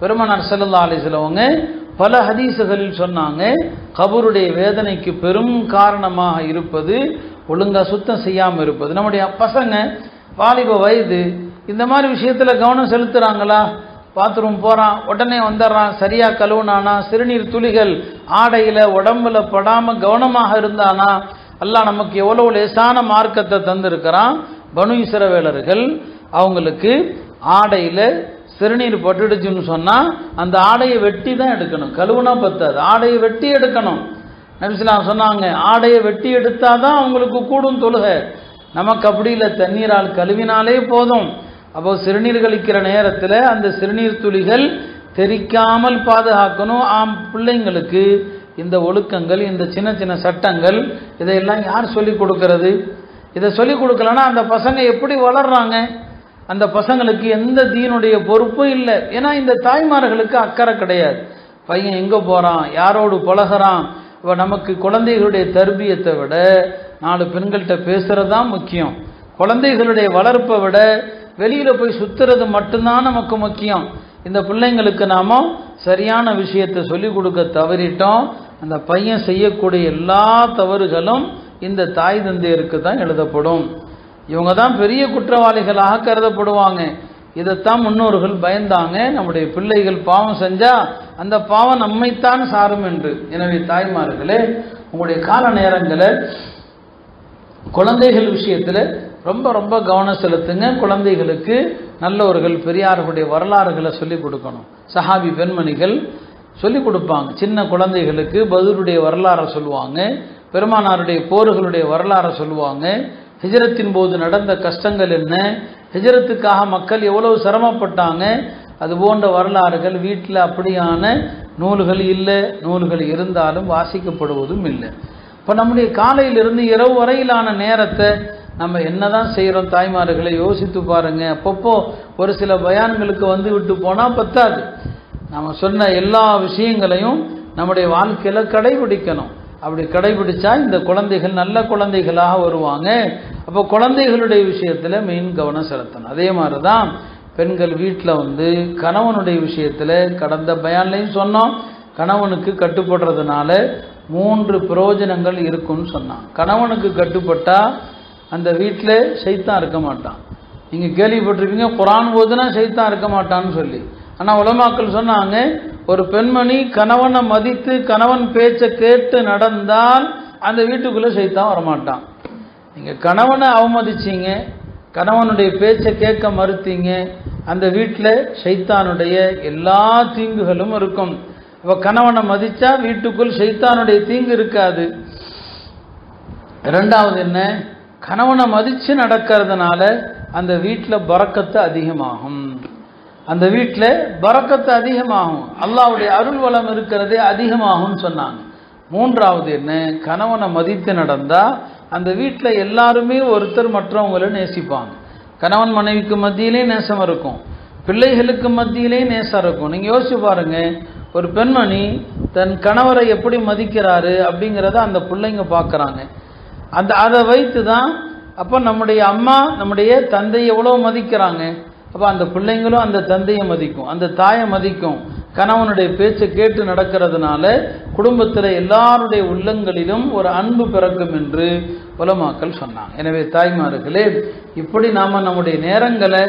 பெருமனார் செல்லல்லா அலிஸ்லவங்க பல ஹதீசுகளில் சொன்னாங்க கபருடைய வேதனைக்கு பெரும் காரணமாக இருப்பது ஒழுங்காக சுத்தம் செய்யாமல் இருப்பது. நம்முடைய பசங்க வாலிப வயது இந்த மாதிரி விஷயத்தில் கவனம் செலுத்துகிறாங்களா பாத்ரூம் போகிறான் உடனே வந்துடுறான் சரியாக கழுவுனானா சிறுநீர் துளிகள் ஆடையில் உடம்புல படாமல் கவனமாக இருந்தானா? எல்லாம் நமக்கு எவ்வளோ லேசான மார்க்கத்தை தந்திருக்கிறான். பனு இசரவேலர்கள் அவங்களுக்கு ஆடையில் சிறுநீர் பட்டுடுச்சுன்னு சொன்னால் அந்த ஆடையை வெட்டி தான் எடுக்கணும். கழுவுனா பத்தாது. ஆடையை வெட்டி எடுக்கணும். நபிஸ்லாம் சொன்னாங்க ஆடையை வெட்டி எடுத்தால் தான் அவங்களுக்கு கூடும் தொழுகை. நமக்கு அப்படி இல்லை. தண்ணீரால் கழுவினாலே போதும். அப்போ சிறுநீர் கழிக்கிற நேரத்தில் அந்த சிறுநீர் துளிகள் தெரிக்காமல் பாதுகாக்கணும். ஆம் பிள்ளைங்களுக்கு இந்த ஒழுக்கங்கள் இந்த சின்ன சின்ன சட்டங்கள் இதையெல்லாம் யார் சொல்லிக் கொடுக்கறது? இதை சொல்லிக் கொடுக்கலன்னா அந்த பசங்க எப்படி வளர்றாங்க? அந்த பசங்களுக்கு எந்த தீனுடைய பொறுப்பும் இல்லை. ஏன்னா இந்த தாய்மார்களுக்கு அக்கறை கிடையாது. பையன் எங்கே போகிறான் யாரோடு பழகுறான்? இப்போ நமக்கு குழந்தைகளுடைய தர்பியத்தை விட நாலு பெண்கள்கிட்ட பேசுகிறது தான் முக்கியம். குழந்தைகளுடைய வளர்ப்பை விட வெளியில் போய் சுற்றுறது மட்டும்தான் நமக்கு முக்கியம். இந்த பிள்ளைங்களுக்கு நாம சரியான விஷயத்தை சொல்லிக் கொடுக்க தவறிட்டோம். அந்த பையன் செய்யக்கூடிய எல்லா தவறுகளும் இந்த தாய் தந்தையருக்கு தான் எழுதப்படும். இவங்க தான் பெரிய குற்றவாளிகளாக கருதப்படுவாங்க. இதைத்தான் முன்னோர்கள் பயந்தாங்க. நம்முடைய பிள்ளைகள் பாவம் செஞ்சா அந்த பாவம் நம்மைத்தான் சாரும் என்று. எனவே தாய்மார்களே உங்களுடைய கால நேரங்களை குழந்தைகள் விஷயத்தில் ரொம்ப ரொம்ப கவனம் செலுத்துங்க. குழந்தைகளுக்கு நல்லவர்கள் பெரியார்களுடைய வரலாறுகளை சொல்லிக் கொடுக்கணும். சஹாபி பெண்மணிகள் சொல்லிக் கொடுப்பாங்க. சின்ன குழந்தைகளுக்கு பதிலுடைய வரலாறை சொல்லுவாங்க. பெருமானாருடைய போர்களுடைய வரலாறை சொல்லுவாங்க. ஹிஜரத்தின் போது நடந்த கஷ்டங்கள் என்ன? ஹிஜரத்துக்காக மக்கள் எவ்வளவு சிரமப்பட்டாங்க? அது போன்ற வரலாறுகள் வீட்டில் அப்படியான நூல்கள் இல்லை. நூல்கள் இருந்தாலும் வாசிக்கப்படுவதும் இல்லை. இப்போ நம்முடைய காலையிலிருந்து இரவு வரையிலான நேரத்தை நம்ம என்னதான் செய்கிறோம் தாய்மார்களை? யோசித்து பாருங்க. அப்பப்போ ஒரு சில பயான்களுக்கு வந்து விட்டு போனால் பத்தாது. நம்ம சொன்ன எல்லா விஷயங்களையும் நம்முடைய வாழ்க்கையில் கடைபிடிக்கணும். அப்படி கடைபிடிச்சா இந்த குழந்தைகள் நல்ல குழந்தைகளாக வருவாங்க. அப்போ குழந்தைகளுடைய விஷயத்தில் மெயின் கவனம் செலுத்தணும். அதே மாதிரி தான் பெண்கள் வீட்டில் வந்து கணவனுடைய விஷயத்தில் கடந்த பயான்லையும் சொன்னோம். கணவனுக்கு கட்டுப்படுறதுனால மூன்று பிரயோஜனங்கள் இருக்குன்னு சொன்னான். கணவனுக்கு கட்டுப்பட்டால் அந்த வீட்டில் சைத்தான் இருக்க மாட்டான். நீங்கள் கேள்விப்பட்டிருப்பீங்க குரான் போதுனா சைத்தான் இருக்க மாட்டான்னு சொல்லி. ஆனால் உலமாக்கள் சொன்னாங்க ஒரு பெண்மணி கணவனை மதித்து கணவன் பேச்சை கேட்டு நடந்தால் அந்த வீட்டுக்குள்ளே சைத்தான் வரமாட்டான். நீங்கள் கணவனை அவமதிச்சீங்க கணவனுடைய பேச்சை கேட்க மறுத்தீங்க அந்த வீட்டில் சைத்தானுடைய எல்லா தீங்குகளும் இருக்கும். இப்போ கணவனை மதித்தா வீட்டுக்குள் சைத்தானுடைய தீங்கு இருக்காது. ரெண்டாவது என்ன? கணவனை மதித்து நடக்கிறதுனால அந்த வீட்டில் பறக்கத்து அதிகமாகும். அந்த வீட்டில் பறக்கத்து அதிகமாகும். அல்லாவுடைய அருள் வளம் இருக்கிறதே அதிகமாகும்னு சொன்னாங்க. மூன்றாவது என்ன? கணவனை மதித்து நடந்தால் அந்த வீட்டில் எல்லாருமே ஒருத்தர் மற்றவங்களை நேசிப்பாங்க. கணவன் மனைவிக்கு மத்தியிலே நேசம் இருக்கும். பிள்ளைகளுக்கு மத்தியிலே நேசம் இருக்கும். நீங்கள் யோசிச்சு பாருங்கள் ஒரு பெண்மணி தன் கணவரை எப்படி மதிக்கிறாரு அப்படிங்கிறத அந்த பிள்ளைங்க பார்க்குறாங்க அந்த அதை வைத்து தான் அப்போ நம்முடைய அம்மா நம்முடைய தந்தை எவ்வளோ மதிக்கிறாங்க? அப்போ அந்த பிள்ளைங்களும் அந்த தந்தையை மதிக்கும். அந்த தாயை மதிக்கும். கணவனுடைய பேச்சை கேட்டு நடக்கிறதுனால குடும்பத்தில் எல்லாருடைய உள்ளங்களிலும் ஒரு அன்பு பிறக்கும் என்று உலமாக்கள் சொன்னாங்க. எனவே தாய்மார்களே இப்படி நாம் நம்முடைய நேரங்களை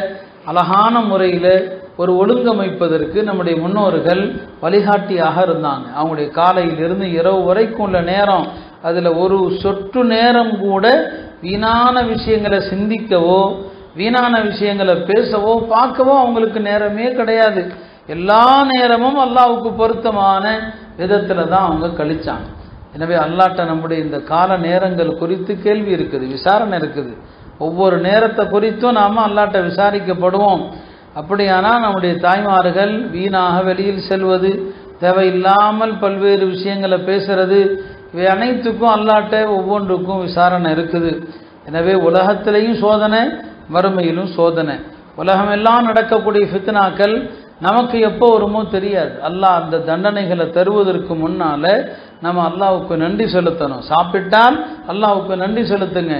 அழகான முறையில் ஒரு ஒழுங்கமைப்பதற்கு நம்முடைய முன்னோர்கள் வழிகாட்டியாக இருந்தாங்க. அவங்களுடைய காலையிலிருந்து இரவு வரைக்கும் உள்ள நேரம் அதில் ஒரு சொட்டு நேரம் கூட வீணான விஷயங்களை சிந்திக்கவோ வீணான விஷயங்களை பேசவோ பார்க்கவோ அவங்களுக்கு நேரமே கிடையாது. எல்லா நேரமும் அல்லாவுக்கு பொருத்தமான விதத்தில் தான் அவங்க கழிச்சாங்க. எனவே அல்லாட்ட நம்முடைய இந்த கால நேரங்கள் குறித்து கேள்வி இருக்குது விசாரணை இருக்குது. ஒவ்வொரு நேரத்தை குறித்தும் நாம் அல்லாட்ட விசாரிக்கப்படுவோம். அப்படியானால் நம்முடைய தாய்மார்கள் வீணாக வெளியில் செல்வது தேவையில்லாமல் பல்வேறு விஷயங்களை பேசுறது இவை அனைத்துக்கும் அல்லாட்ட ஒவ்வொன்றுக்கும் விசாரணை இருக்குது. எனவே உலகத்திலையும் சோதனை மறுமையிலும் சோதனை. உலகமெல்லாம் நடக்கக்கூடிய ஃபித்னாக்கள் நமக்கு எப்போ வருமோ தெரியாது. அல்லாஹ் அந்த தண்டனைகளை தருவதற்கு முன்னால் நம்ம அல்லாவுக்கு நன்றி செலுத்தணும். சாப்பிட்டால் அல்லாவுக்கு நன்றி செலுத்துங்க.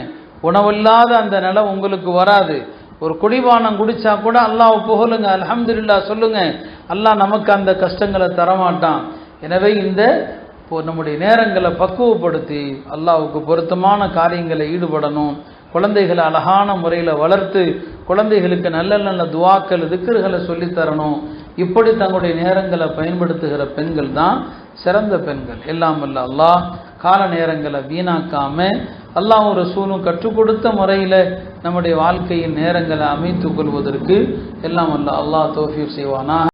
உணவில்லாத அந்த நிலை உங்களுக்கு வராது. ஒரு குடிபானம் குடித்தா கூட அல்லாஹ் புகழுங்க. அலமதுல்லா சொல்லுங்கள் அல்லாஹ் நமக்கு அந்த கஷ்டங்களை தரமாட்டான். எனவே இந்த இப்போ நம்முடைய நேரங்களை பக்குவப்படுத்தி அல்லாவுக்கு பொருத்தமான காரியங்களை ஈடுபடணும். குழந்தைகளை அழகான முறையில் வளர்த்து குழந்தைகளுக்கு நல்ல நல்ல துவாக்கள் திக்கர்களை சொல்லித் தரணும். இப்படி தங்களுடைய நேரங்களை பயன்படுத்துகிற பெண்கள் தான் சிறந்த பெண்கள். எல்லாம் அல்ல அல்லாஹ் கால நேரங்களை வீணாக்காம அல்லாஹ் ஒரு சூனும் கற்றுக் கொடுத்த முறையில் நம்முடைய வாழ்க்கையின் நேரங்களை அமைத்துக் கொள்வதற்கு எல்லாம் அல்ல அல்லாஹ் தௌஃபீக் செய்வானா